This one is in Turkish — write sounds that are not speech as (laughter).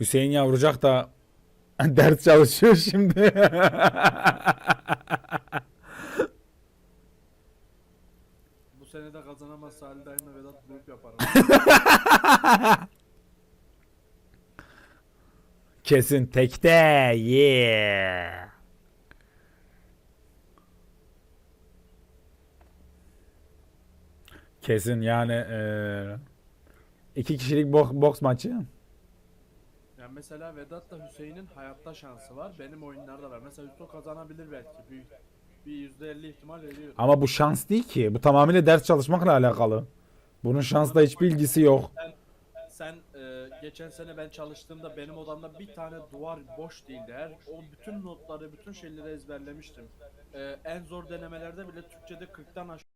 Hüseyin yavrucak da (laughs) ders çalışıyor şimdi. Bu sene de kazanamazsa Ali dayımla Vedat grup yaparım. (laughs) Kesin tekte. Yeah. Kesin yani eee, iki kişilik boks, boks maçı. Yani mesela Vedat'la Hüseyin'in hayatta şansı var. Benim oyunlarda var. Mesela Hüso kazanabilir belki. Bir, bir %50 ihtimal veriyorum. Ama bu şans değil ki. Bu tamamıyla ders çalışmakla alakalı. Bunun şansla hiçbir ilgisi yok. Sen e, geçen sene ben çalıştığımda benim odamda bir tane duvar boş değildi. Her o bütün notları, bütün şeyleri ezberlemiştim. E, en zor denemelerde bile Türkçede 40'tan aşağı